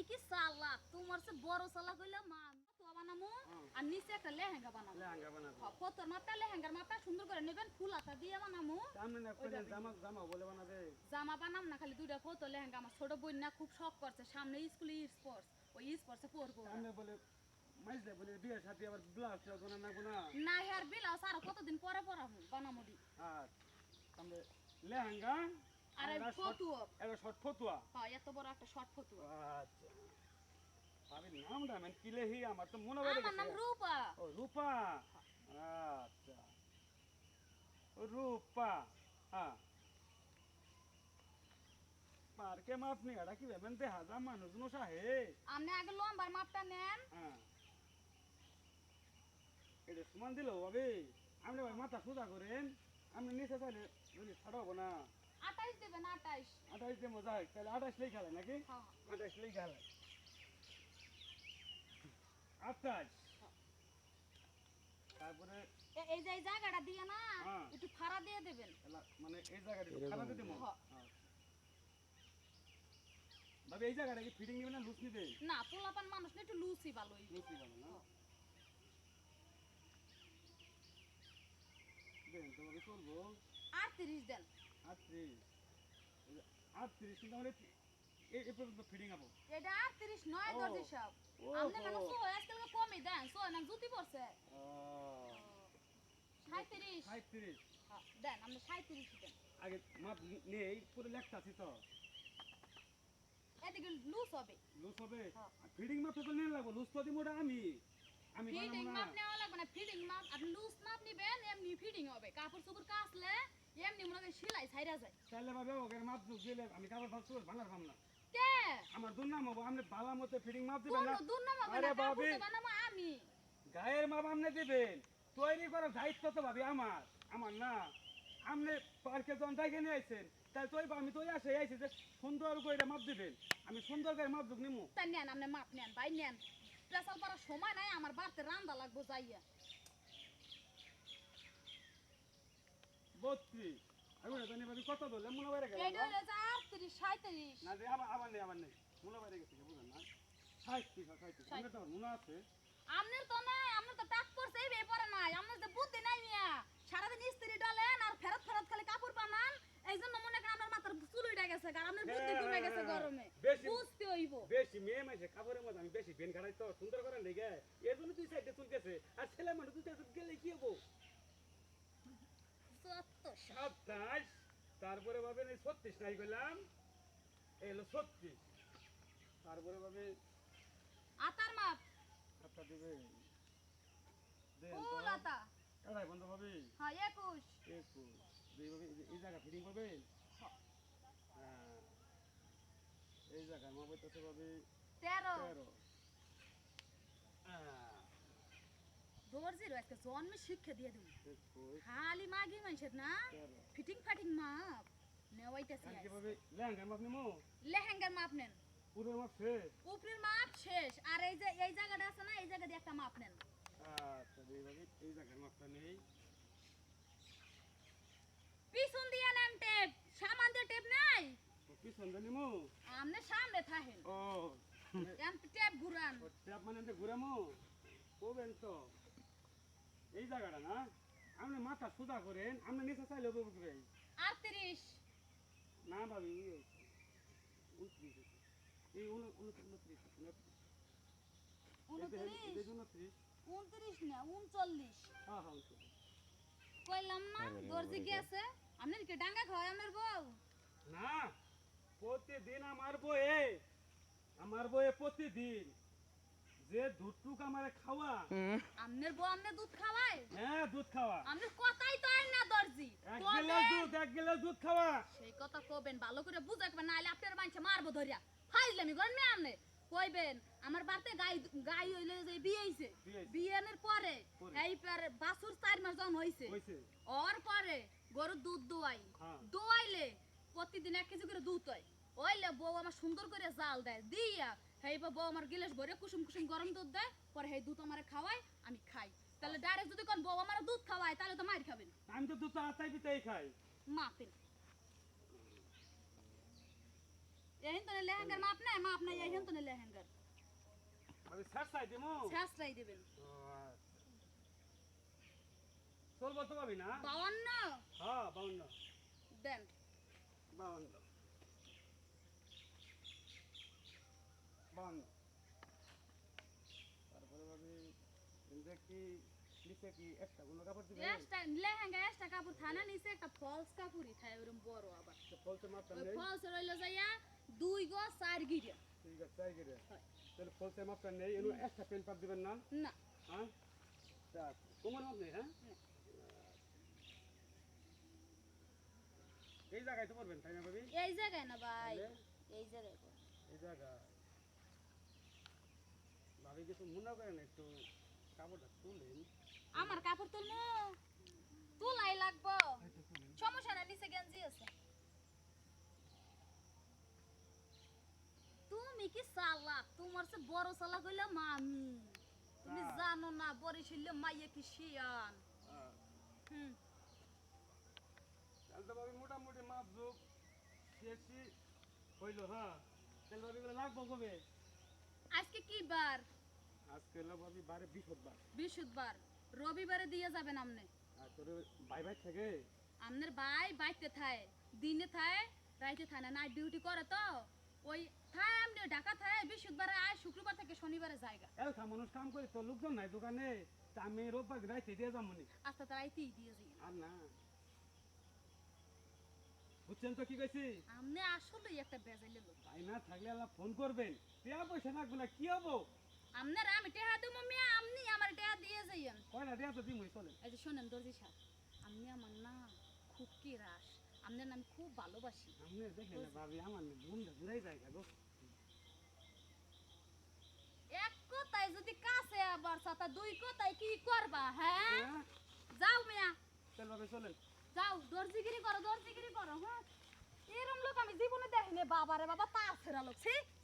তুমি কি সালা তোমার সে বড় সালা কইলে মা তো বানামু আর নিচে একটা লেহেঙ্গা বানাবো লেহেঙ্গা বানাবো। ফতর মাপটা লেহেঙ্গার মাপটা সুন্দর করে নেবেন ফুল আতা দিয়ে বানামু। জামা জামা বলে বানাবে। জামা বানাম না খালি দুইটা ফতো লেহেঙ্গা। আমার ছোট বোন না খুব শখ করছে সামনে স্কুলে স্পোর্টস ওই স্পোর্টসে পড়ব। সামনে বলে মাইজলে বলে বিয়ে সাথে আবার ব্লাউজ বানা না গুনা না? হেয়ার ব্লাউজ আর কতদিন পরে পরাবো বানামু দি আর সামনে লেহেঙ্গা আর ফতুয়া। শর্ট ফতুয়া? হ্যাঁ এত বড় একটা শর্ট ফতুয়া। আচ্ছা। আমি নামটা কিলেহি আমার তো মনে পড়ে আমার নাম রূপা। ও রূপা? আচ্ছা। রূপা। হ্যাঁ। পার্কে মাপ নি এটা কি ভেবেন? তে হাজার মানুষ নশা হে আপনি আগে লম্বার মাপটা নেন। হ্যাঁ। এটা সমান দিল ভাবি। আপনি মাথা সোজা করেন। আপনি নিচে চাইলে ছাড়াবো না। আঠাইশ দেবেন আঠাইশ আঠাইশ দিয়ে মজা তাহলে আঠাইশ লেই খেলে নাকি? হ্যাঁ লেই খেলে। তারপরে এই যে এই জায়গাটা দিয়ে না হ্যাঁ। একটু ফাড়া দিয়ে দেবেন। এলা- মানে এই জায়গাটা খারাপ দিতে হ্যাঁ। ভাবি এই জায়গাটা কি ফিটিং নেবে না লুজ নিবে? না পোলাপান মানুষ না একটু লুচি ভালোই লুজ নিবে না? দেন তোমাকে চলবো আটত্রিশ দেন। আটত্রিশ। আটত্রিশ কিন্তু আমাদের এই এই পর্যন্ত ফিটিং আবো। এটা আটত্রিশ নয় দর্জি সব আপনি কেন সো আজকাল কমই দেন। সো না জুতি পড়ছে সাঁত্রিশ সাঁত্রিশ দেন আপনি সাঁত্রিশ দেন আগে মাপ নেই পুরো লেখটা আছে তো। এদিকে লুজ হবে। লুজ হবে। মাপ তো নিয়ে লাগবো লুজ তো দিব আমি। আমি ফিটিং মাপ নেওয়া লাগবে না ফিটিং মাপ আপনি লুজ মাপ নিবেন এমনি ফিটিং হবে। কাপড় চোপড় কাচলে এমনি মনে সেলাই ছাইরা যায়। তাহলে ভাবে ওকে মাপ দিলে আমি কাপড় ভাঙার ভাম না। কে? আমার দুর্নাম হব আপনি বালা মতো ফিটিং মাপ দিবেন না। কোন দুর্নাম হবে আরে বাবি আমি। গায়ের মাপ আপনি দিবেন। তৈরি করার দায়িত্ব তো ভাবি আমার আমার না। আপনি পার্কে যখন দেখে নিয়ে আইছেন তাই আমি তো আসে আইছি যে সুন্দর করে মাপ দিবেন। আমি সুন্দর করে মাপ দুক নিমু। তা নেন আপনি মাপ নেন ভাই নেন। প্রেসাল করার সময় নাই আমার বাড়তে রান্দা লাগবো যাইয়া। বত্রিশ। আমি না জানি ভাবি কত ধরলে মনে বাইরে গেল এইটা হলো আটত্রিশ সাঁত্রিশ না যে আবার আবার নেই আবার নেই। মনে বাইরে গেছে বুঝলেন না? সাহিত্যিক সাহিত্যিক আমার তো মনে আছে? আপনার তো নাই আপনার তো টাক পড়ছে এই ব্যাপারে নাই। আপনার তো বুদ্ধি নাই মিয়া। সারাদিন ইস্ত্রি ডলেন আর ফেরত ফেরত খালি কাপড় বানান এই জন্য মনে করেন আপনার মাথার চুল উঠে গেছে আর আপনার বুদ্ধি কমে গেছে গরমে বেশি- বুঝতে হইব বেশি মেয়ে মাসে কাপড়ের মধ্যে আমি বেশি বেন খাড়াই তো সুন্দর করে লেগে। এর জন্য তুই সাইডে চুল গেছে আর ছেলে মানুষ তুই সাইডে গেলে কি হব? সাতাশ তারপরে ভাবে এই ছত্রিশ নাই করলাম এই হলো ছত্রিশ। তারপরে ভাবে আতার মাপ। আটটা দিবে। ফুল আতা। এটাই বন্ধ ভাবে হ্যাঁ একুশ। একুশ। এই- জায়গা ফিটিং করবে হ্যাঁ। হ্যাঁ এই জায়গায় মা বলতেছে ভাবে তেরো। তেরো। দর্জির আজকে জন্মে শিক্ষা দিয়ে একুশ খালি মাগি মানুষের না ফিটিং ফাটিং মাপ। নেওয়াইতেছি লেহেঙ্গার মাপ নেব লেহেঙ্গার মাপ নেন। পুরো মাপ শেষ? উপরের মাপ শেষ। আর এই যে এই জায়গাটা আছে না এই জায়গা দিয়ে একটা মাপ নেন। আচ্ছা এই জায়গার মাপটা নেই পিছন দিয়ে নেন টেপ সামান দিয়ে টেপ নাই ও নিমু আমনে সামনে থাকেন ও। এম টেপ ঘুরান। ও ট্যাপ মানে এতে ঘুরামো? বলবেন তো এই জায়গাটা না? আপনি মাথা সোজা করেন আপনি নিচে চাইলে হবে আটত্রিশ। না ভাবি ওই উনত্রিশ এই উন- উন- উনত্রিশ উনত্রিশ। উনত্রিশ? উনত্রিশ। না উনচল্লিশ। হ্যাঁ হ্যাঁ কইলাম না দর্জি কি আছে? আপনার কি ডাঙ্গা খাওয়ায় আপনার বউ? না। প্রতিদিন আমার বয়ে আমার বয়ে প্রতিদিন যে দুধটুক আমার খাওয়া আপনার বউ আপনার দুধ খাওয়ায়? হ্যাঁ দুধ খাওয়া। আপনার কথাই তো আর না দর্জি। এক? গিলাস দুধ এক গিলাস দুধ খাওয়া। সেই কথা কবেন ভালো করে বুঝাইবেন নাহলে আপনার মানুষে মারবো ধরিয়া। ফাইজলামি করেন না আপনি কইবেন আমার বাড়িতে গাই গাই হইলে যে বিয়ে হইছে। বিয়ে হইছে। বিয়েনের পরে পরে। এই পরে বাছুর চার মাস যখন হইছে। ওর পরে গরুর দুধ দোয়াই। হ্যাঁ। দোয়াইলে প্রতিদিন এক কেজি করে দুধ হয়। ওইলে বউ আমার সুন্দর করে জাল দেয় দিয়া হেই বউ আমার গিলাস ভরে কুসুম কুসুম গরম দুধ দেয় পরে সেই দুধ আমার খাওয়ায় আমি খাই। তাহলে ডাইরেক্ট যদি কোন বউ আমার দুধ খাওয়ায় তাহলে তো মার খাবেন আমি তো দুধ আতাই পিতাই খাই। মাপেন এহেন তো লেহেঙ্গার মাপ নাই মাপ নাই এহেন তো লেহেঙ্গার। আমি শেষ চাই দিমু? শেষরাই দিবেন। চলবো তো পাবি না? বাউান্ন হ্যাঁ বাউন্ন দেন। বাউন্ন বাউন্ন তারপরে ভাবি এটা কি নিচে কি একটা কোনো কাপড় দিবে এক্সট্রা লেহেঙ্গা এক্সট্রা কাপড় থানা নিচে একটা ফলস কাপড়ই থাকে ওরকম বড় আবার ফলতে মাপটা ওই নেই ফলস রইল যাইয়া দুই গো চার গিরে ঠিক আছে চাই করে হয়। তাহলে ফলতে মাপটা নেই এনো একটা পেন পাত দিবেন না না হ্যাঁ তা তোমার মাপ নেই হ্যাঁ না। এই জায়গায় তো পড়বেন তাই না ভাবি? এই জায়গায় না ভাই এই জায়গায় এই জায়গা ভাবি কিছু মনে করেন একটু কাপড়টা তুলেন। আমার কাপড় তুলমু তুলাই লাগবো। সমস্যা না নিচে গেঞ্জি আছে। তুমি কি চালাক? তোমার সে বড় চালাক হইলাম আমি। তুমি হ্যাঁ। জানো না বরিশাল মাইয়া কি শিয়ান। হুম তাহলে তো ভাবি মোটামুটি মাপ যোগ শেষই হইল হ্যাঁ। তাহলে ভাবি এগুলো লাগবো কবে? আজকে কি বার? আজকে হলো ভাবি বারে বৃহস্পতিবার। বৃহস্পতিবার। রবিবারে দিয়ে যাবেন আপনি আর তোর ভাই ভাই থেকে? আপনার ভাই বাইতে থায় দিনে থায় রাইতে থায় না নাইট ডিউটি করে তো। ওই থায় আপনি ঢাকা থায় বৃহস্পতিবারে আয় শুক্রবার থেকে শনিবারে জায়গা। এলখা মানুষ কাম করে তো লোকজন নাই দোকানে। তা আমি রোববার রাইতে দিয়ে যাব তো রাইতেই দিয়ে যাই। আর না। বুঝছেন তো কি কইছি? আপনি আসলেই একটা বেজাইলে লোক। ভাই না থাকলে আল্লাহ ফোন করবেন। টিয়া পয়সা লাগবে না কি হব? আপনার আমি টেহা দেবো মিয়া আপনি আমার টেহা দিয়ে যাইয়েন। কয়না দিয়া তো দিমই চলে এই যে শোনেন দর্জি সাহেব আপনি আমার না খুব কি রাস আপনার না আমি খুব ভালোবাসি। আপনি দেখে না ভাবি আমার ঘুমটা ঘুরাই যায় গো এক কথায় যদি কাছে আবার সাথে দুই কথায় কি করবা হ্যাঁ? হ্যাঁ? যাও মিয়া। চল ভাবি চলেন যাও, দর্জিগিরি করো দর্জিগিরি করো হ্যাঁ? এরম লোক আমি জীবনে দেখিনি, বাবারে বাবা ফেরা লোক, ছি।